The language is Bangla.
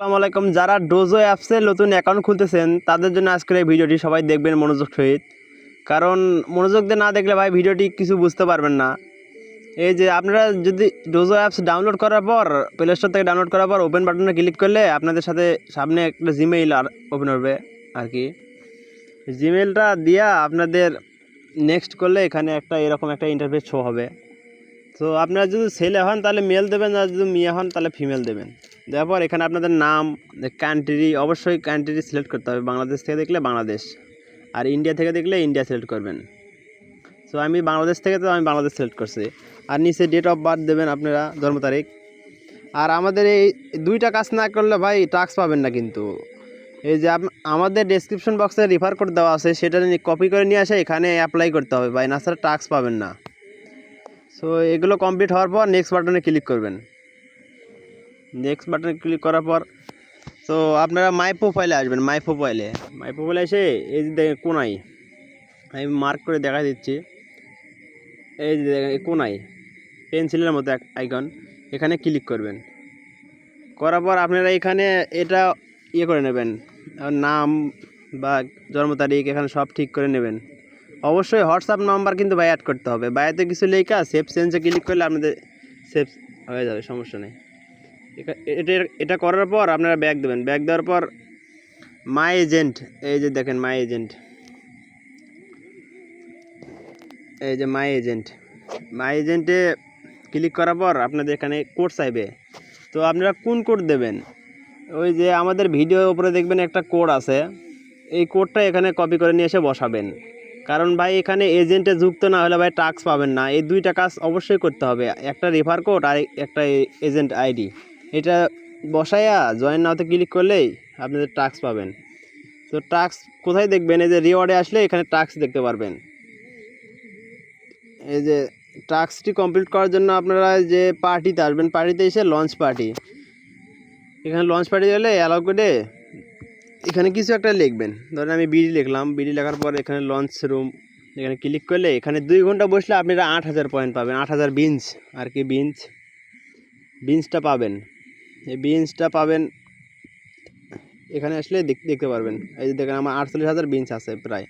আসসালামু আলাইকুম। যারা ডোজো অ্যাপসে নতুন অ্যাকাউন্ট খুলতেছেন, তাদের জন্য আজকের এই ভিডিওটি সবাই দেখবেন মনোযোগ সহিত। কারণ মনোযোগ দিয়ে না দেখলে ভাই ভিডিওটি কিছু বুঝতে পারবেন না। এই যে আপনারা যদি ডোজো অ্যাপস ডাউনলোড করার পর প্লে স্টোর থেকে ডাউনলোড করার পর ওপেন বাটনে ক্লিক করলে আপনাদের সাথে সামনে একটা জিমেইল আর ওপেন হবে আর কি। জিমেইলটা দিয়া আপনাদের নেক্সট করলে এখানে একটা এরকম একটা ইন্টারফেস শো হবে। তো আপনারা যদি ছেলে হন, তাহলে মেল দেবেন, আর যদি মেয়ে হন, তাহলে ফিমেল দেবেন। দেওয়ার পর এখানে আপনাদের নাম কান্ট্রি অবশ্যই কান্ট্রি সিলেক্ট করতে হবে। বাংলাদেশ থেকে দেখলে বাংলাদেশ, আর ইন্ডিয়া থেকে দেখলে ইন্ডিয়া সিলেক্ট করবেন। সো আমি বাংলাদেশ থেকে তো আমি বাংলাদেশ সিলেক্ট করছি। আর নিচে ডেট অফ বার্থ দেবেন আপনারা, জন্ম তারিখ। আর আমাদের এই দুইটা কাজ না করলে ভাই টাস্ক পাবেন না কিন্তু। এই যে আমাদের ডেসক্রিপশন বক্সে রেফার করে দেওয়া আছে, সেটা কপি করে নিয়ে আসে, এখানে অ্যাপ্লাই করতে হবে। ভাই, না ছাড়া টাস্ক পাবেন না। সো এগুলো কমপ্লিট হওয়ার পর নেক্সট বাটনে ক্লিক করবেন। নেক্সট বাটনে ক্লিক করার পর তো আপনারা মাই প্রোফাইলে আসবেন মাই প্রোফাইলে মাই প্রোফাইলে এসে, এই যে দেখেন কোনাই আমি মার্ক করে দেখা দিচ্ছি। এই যে দেখেন কোনাই পেন্সিলের মতো এক আইকন এখানে ক্লিক করবেন। করার পর আপনারা এখানে এটা ইয়ে করে নেবেন, নাম বা জন্ম তারিখ, এখানে সব ঠিক করে নেবেন। অবশ্যই হোয়াটসঅ্যাপ নাম্বার কিন্তু ভাই অ্যাড করতে হবে। বাইরে কিছু লেখা সেভ সেন্সে ক্লিক করলে আপনাদের সেভ হয়ে যাবে, সমস্যা নেই। এটা এটা করার পর আপনারা ব্যাগ দেবেন। ব্যাগ দেওয়ার পর মাই এজেন্ট এই যে দেখেন মাই এজেন্ট এই যে মাই এজেন্ট মাই এজেন্টে ক্লিক করার পর আপনাদের এখানে কোড চাইবে। তো আপনারা কোন কোড দেবেন? ওই যে আমাদের ভিডিওর উপরে দেখবেন একটা কোড আছে। এই কোডটা এখানে কপি করে নিয়ে এসে বসাবেন। কারণ ভাই এখানে এজেন্টে যুক্ত না হলে ভাই টাস্ক পাবেন না। এই দুইটা কাজ অবশ্যই করতে হবে। একটা রেফার কোড আর একটা এজেন্ট আইডি এটা বসায়া জয়েন নাওতে ক্লিক করলেই আপনাদের টাস্ক পাবেন। তো টাস্ক কোথায় দেখবেন? এই যে রিওয়ার্ডে আসলে এখানে টাস্ক দেখতে পারবেন। এই যে টাস্কটি কমপ্লিট করার জন্য আপনারা যে পার্টিতে আসবেন। পার্টিতে এসে লঞ্চ পার্টি এখানে লঞ্চ পার্টি গেলে অ্যালাউ করে এখানে কিছু একটা লিখবেন। ধরেন আমি বিডি লিখলাম, বিডি লেখার পর এখানে লঞ্চ রুম এখানে ক্লিক করলে এখানে দুই ঘণ্টা বসলে আপনারা আট হাজার পয়েন্ট পাবেন, আট হাজার বিঞ্চ আর কি বিঞ্চ বিনসটা পাবেন। এই বিনসটা পাবেন, এখানে আসলে দেখ- দেখতে পারবেন। এই যে দেখেন আমার আটচল্লিশ হাজার বিঞ্চ আছে প্রায়।